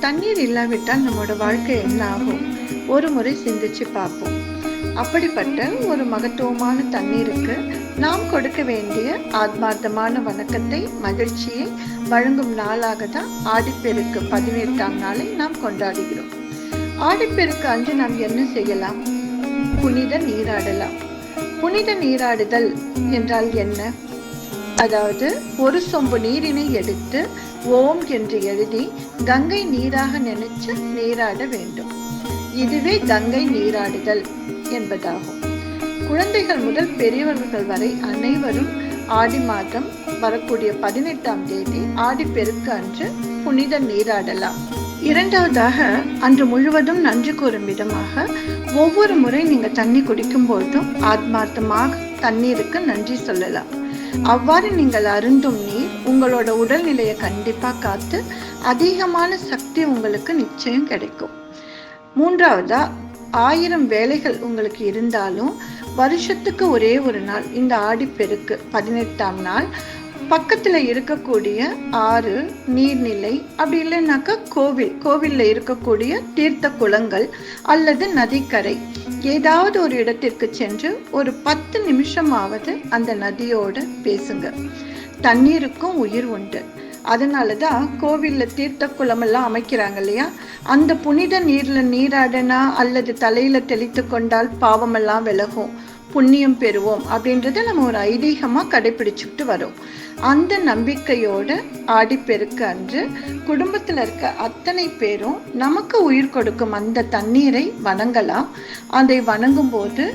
தண்ணீர் இல்லாவிட்டால் நம்மளோட வாழ்க்கை என்ன ஆகும்? ஒரு முறை சிந்திச்சு பார்ப்போம். அப்படிப்பட்ட ஒரு மகத்துவமான தண்ணீருக்கு நாம் கொடுக்க வேண்டிய ஆத்மார்த்தமான வணக்கத்தை மகிழ்ச்சியை வழங்கும் நாளாக தான் ஆடிப்பெருக்கு பதினெட்டாம் நாளை நாம் கொண்டாடுகிறோம். ஆடிப்பெருக்கு அன்று நாம் என்ன செய்யலாம்? புனித நீராடலாம். புனித நீராடுதல் என்றால் என்ன? அதாவது ஒரு சொம்பு நீரினை எடுத்து ஓம் என்று எழுதி கங்கை நீராக நினைச்சு நீராட வேண்டும். இதுவே கங்கை நீராடுதல் என்பதாகும். குழந்தைகள் முதல் பெரியவர்கள் வரை அனைவரும் ஆடி மாதம் வரக்கூடிய பதினெட்டாம் தேதி ஆடி பெருக்கு அன்று புனித நீராடலாம். இரண்டாவதாக அன்று முழுவதும் நன்றி கூறும் விதமாக ஒவ்வொரு முறை நீங்க தண்ணி குடிக்கும் போதும் ஆத்மார்த்தமாக தண்ணீருக்கு நன்றி சொல்லலாம். அவ்வாறு நீங்கள் அருந்தும் நீர் உங்களோட உடல்நிலையை கண்டிப்பாக காத்து அதிகமான சக்தி உங்களுக்கு நிச்சயம் கிடைக்கும். மூன்றாவதா ஆயிரம் வேலைகள் உங்களுக்கு இருந்தாலும் வருஷத்துக்கு ஒரே ஒரு நாள் இந்த ஆடிப்பெருக்கு பதினெட்டாம் நாள் பக்கத்தில் இருக்கக்கூடிய ஆறு நீர்நிலை அப்படி இல்லைனாக்கா கோவில் கோவிலில் இருக்கக்கூடிய தீர்த்த குளங்கள் அல்லது நதிக்கரை ஏதாவது ஒரு இடத்திற்கு சென்று ஒரு பத்து நிமிஷமாவது அந்த நதியோடு பேசுங்க. தண்ணீருக்கும் உயிர் உண்டு. அதனால தான் கோவிலில் தீர்த்த குளமெல்லாம் அமைக்கிறாங்க இல்லையா? அந்த புனித நீரில் நீராடனா அல்லது தலையில் தெளித்து கொண்டால் பாவமெல்லாம் விலகும். புண்ணியம் பெறுவோம் அப்படின்றத நம்ம ஒரு ஐதீகமாக கடைபிடிச்சுக்கிட்டு வரோம். அந்த நம்பிக்கையோட ஆடிப்பெருக்கு அன்று குடும்பத்தில் இருக்க அத்தனை பேரும் நமக்கு உயிர் கொடுக்கும் அந்த தண்ணீரை வணங்கலாம். அதை வணங்கும் போது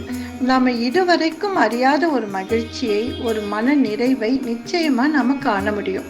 நம்ம இதுவரைக்கும் அறியாத ஒரு மகிழ்ச்சியை ஒரு மன நிறைவை நிச்சயமாக நம்ம காண முடியும்.